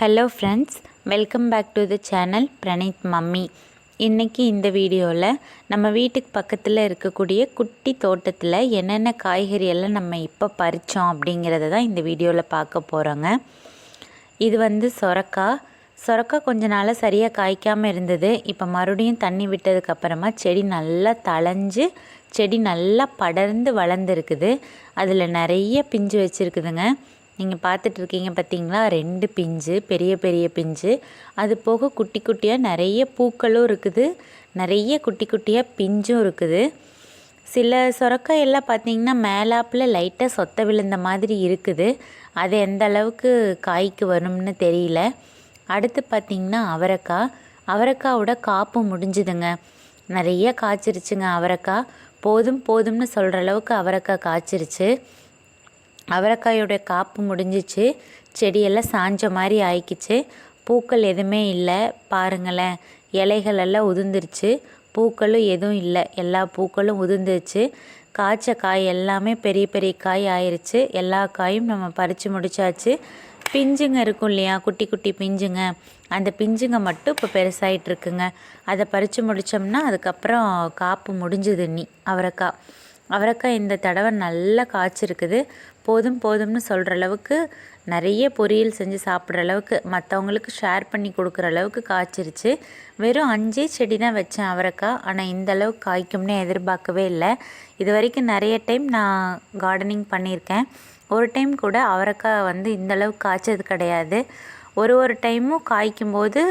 Hello friends welcome back to the channel Praneeth mummy இன்றைக்கி இந்த வீடியோவில் நம்ம வீட்டுக்கு பக்கத்தில் இருக்கக்கூடிய குட்டி தோட்டத்தில் என்னென்ன காய்கறி எல்லாம் நம்ம இப்போ பறித்தோம் அப்படிங்கிறத தான் இந்த வீடியோவில் பார்க்க போகிறோங்க இது வந்து சொரக்காய். சொரக்காய் கொஞ்ச நாளாக சரியாக காய்க்காமல் இருந்தது. இப்போ மறுபடியும் தண்ணி விட்டதுக்கப்புறமா செடி நல்லா தளைஞ்சு செடி நல்லா படர்ந்து வளர்ந்துருக்குது. அதில் நிறைய பிஞ்சு வச்சுருக்குதுங்க. நீங்கள் பார்த்துட்டு இருக்கீங்க பார்த்தீங்களா ரெண்டு பிஞ்சு பெரிய பெரிய பிஞ்சு. அது போக குட்டி குட்டியாக நிறைய பூக்களும் இருக்குது. நிறைய குட்டி குட்டியாக பிஞ்சும் இருக்குது. சில சொரக்காய் எல்லாம் பார்த்தீங்கன்னா மேலாப்பில் லைட்டாக சொத்த விழுந்த மாதிரி இருக்குது. அது எந்த அளவுக்கு காய்க்கு வரும்னு தெரியல. அடுத்து பார்த்திங்கன்னா அவரைக்காய். அவரைக்காவோட காப்பு முடிஞ்சுதுங்க. நிறைய காய்ச்சிருச்சுங்க அவரைக்காய். போதும் போதும்னு சொல்கிற அளவுக்கு அவரைக்காய் காய்ச்சிருச்சு. அவரைக்காயோடைய காப்பு முடிஞ்சிச்சு. செடியெல்லாம் சாஞ்ச மாதிரி ஆயிக்கிச்சு. பூக்கள் எதுவுமே இல்லை. பாருங்களேன் இலைகள் எல்லாம் உதிர்ந்துருச்சு. பூக்களும் எதுவும் இல்லை. எல்லா பூக்களும் உதிர்ந்துருச்சு. காய்ச்ச காய் எல்லாமே பெரிய பெரிய காய் ஆயிடுச்சு எல்லா காயும் நம்ம பறித்து முடிச்சாச்சு. பிஞ்சுங்க இருக்கும் இல்லையா? குட்டி குட்டி பிஞ்சுங்க. அந்த பிஞ்சுங்க மட்டும் இப்போ பெருசாகிட்டு இருக்குங்க. அதை பறித்து முடித்தோம்னா அதுக்கப்புறம் காப்பு முடிஞ்சுது நீ அவரைக்காய் அவரைக்காய் இந்த தடவை நல்லா காய்ச்சிருக்குது. போதும் போதும்னு சொல்கிற அளவுக்கு நிறைய பொரியல் செஞ்சு சாப்பிட்ற அளவுக்கு மற்றவங்களுக்கு ஷேர் பண்ணி கொடுக்குற அளவுக்கு காய்ச்சிருச்சு. வெறும் அஞ்சே செடி தான் வச்சேன் அவரைக்காய். ஆனால் இந்த அளவுக்கு காய்க்கும்னு எதிர்பார்க்கவே இல்லை. இது வரைக்கும் நிறைய டைம் நான் கார்டனிங் பண்ணியிருக்கேன். ஒரு டைம் கூட அவரைக்காய் வந்து இந்த அளவுக்கு காய்ச்சது கிடையாது. ஒரு ஒரு டைமும் காய்க்கும்போது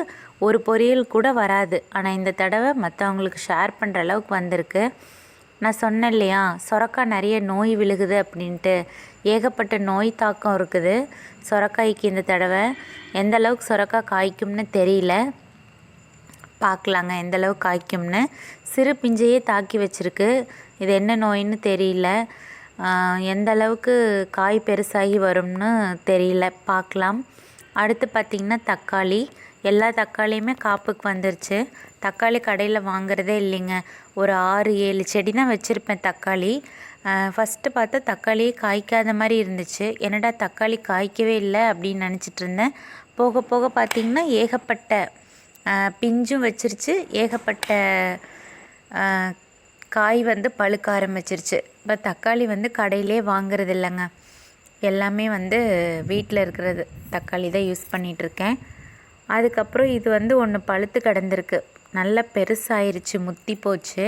ஒரு பொரியல் கூட வராது. ஆனால் இந்த தடவை மற்றவங்களுக்கு ஷேர் பண்ணுற அளவுக்கு வந்திருக்கு. நான் சொன்னேன் இல்லையா சொரக்காய் நிறைய நோய் விழுகுது அப்படின்ட்டு. ஏகப்பட்ட நோய் தாக்கம் இருக்குது. சொரக்காய்க்கு இந்த தடவை எந்த அளவுக்கு சொரக்காய் காய்க்கும்னு தெரியல. பார்க்கலாங்க எந்த அளவுக்கு காய்க்கும்னு. சிறு பிஞ்சையே தாக்கி வச்சுருக்கு. இது என்ன நோயின்னு தெரியல. எந்த அளவுக்கு காய் பெருசாகி வரும்னு தெரியல. பார்க்கலாம். அடுத்து பார்த்திங்கன்னா தக்காளி. எல்லா தக்காளியுமே காப்புக்கு வந்துருச்சு. தக்காளி கடையில் வாங்குறதே இல்லைங்க. ஒரு ஆறு ஏழு செடி தான் வச்சுருப்பேன் தக்காளி. ஃபஸ்ட்டு பார்த்தா தக்காளியே காய்க்காத மாதிரி இருந்துச்சு. என்னடா தக்காளி காய்க்கவே இல்லை அப்படின்னு நினச்சிட்டு இருந்தேன். போக போக பார்த்திங்கன்னா ஏகப்பட்ட பிஞ்சும் வச்சிருச்சு. ஏகப்பட்ட காய் வந்து பழுக்க ஆரம்பிச்சிருச்சு. இப்போ தக்காளி வந்து கடையிலே வாங்குறது இல்லைங்க. எல்லாமே வந்து வீட்டில் இருக்கிறது தக்காளி தான் யூஸ் பண்ணிகிட்ருக்கேன் அதுக்கப்புறம் இது வந்து ஒன்று பழுத்து கிடந்திருக்கு. நல்லா பெருசாயிருச்சு முத்தி போச்சு.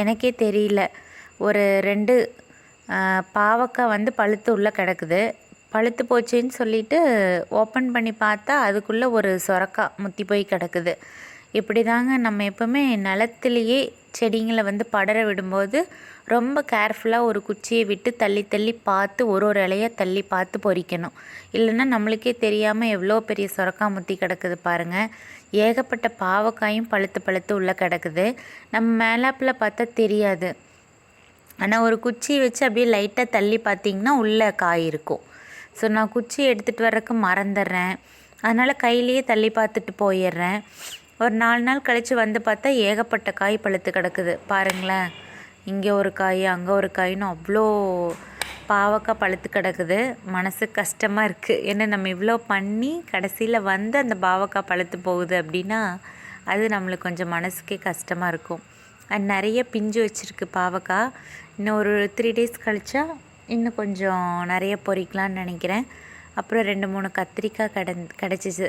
எனக்கே தெரியல. ஒரு ரெண்டு பாவக்காய் வந்து பழுத்து உள்ளே கிடக்குது. பழுத்து போச்சுன்னு சொல்லிட்டு ஓப்பன் பண்ணி பார்த்தா அதுக்குள்ளே ஒரு சொரக்காய் முத்தி போய் கிடக்குது. இப்படி தாங்க நம்ம எப்போவுமே நிலத்துலையே செடிங்களை வந்து படர விடும்போது ரொம்ப கேர்ஃபுல்லாக ஒரு குச்சியை விட்டு தள்ளி தள்ளி பார்த்து ஒரு ஒரு இலையாக தள்ளி பார்த்து பொறிக்கணும். இல்லைன்னா நம்மளுக்கே தெரியாமல் எவ்வளோ பெரிய சுரக்கா முத்தி கிடக்குது பாருங்கள் ஏகப்பட்ட பாவக்காயும் பழுத்து பழுத்து உள்ளே கிடக்குது. நம்ம மேலாப்பில் பார்த்தா தெரியாது. ஆனால் ஒரு குச்சியை வச்சு அப்படியே லைட்டாக தள்ளி பார்த்திங்கன்னா உள்ளே காய் இருக்கும். ஸோ நான் குச்சி எடுத்துகிட்டு வர்றதுக்கு மறந்துடுறேன். அதனால் கையிலேயே தள்ளி பார்த்துட்டு போயிடுறேன். ஒரு நாலு நாள் கழித்து வந்து பார்த்தா ஏகப்பட்ட காய் பழுத்து கிடக்குது. பாருங்களேன். இங்கே ஒரு காய் அங்கே ஒரு காயின்னு அவ்வளோ பாவக்காய் பழுத்து கிடக்குது. மனசு கஷ்டமாக இருக்குது ஏன்னா நம்ம இவ்வளோ பண்ணி கடைசியில் வந்து அந்த பாவக்காய் பழுத்து போகுது அப்படின்னா அது நம்மளுக்கு கொஞ்சம் மனசுக்கே கஷ்டமாக இருக்கும். அண்ட் நிறைய பிஞ்சு வச்சுருக்கு பாவக்காய். இன்னும் ஒரு த்ரீ டேஸ் கழிச்சா இன்னும் கொஞ்சம் நிறைய பொறிக்கலான்னு நினைக்கிறேன். அப்புறம் ரெண்டு மூணு கத்திரிக்காய் கிடந் கிடச்சிச்சு.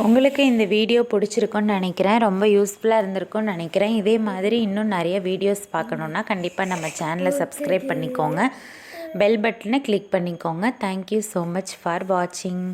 உங்களுக்கு இந்த வீடியோ பிடிச்சிருக்குன்னு நினைக்கிறேன். ரொம்ப யூஸ்ஃபுல்லாக இருந்திருக்கும்னு நினைக்கிறேன். இதே மாதிரி இன்னும் நிறைய வீடியோஸ் பார்க்கணுன்னா கண்டிப்பாக நம்ம சேனலை சப்ஸ்கிரைப் பண்ணிக்கோங்க. பெல் பட்டனை கிளிக் பண்ணிக்கோங்க. தேங்க்யூ ஸோ மச் ஃபார் வாட்சிங்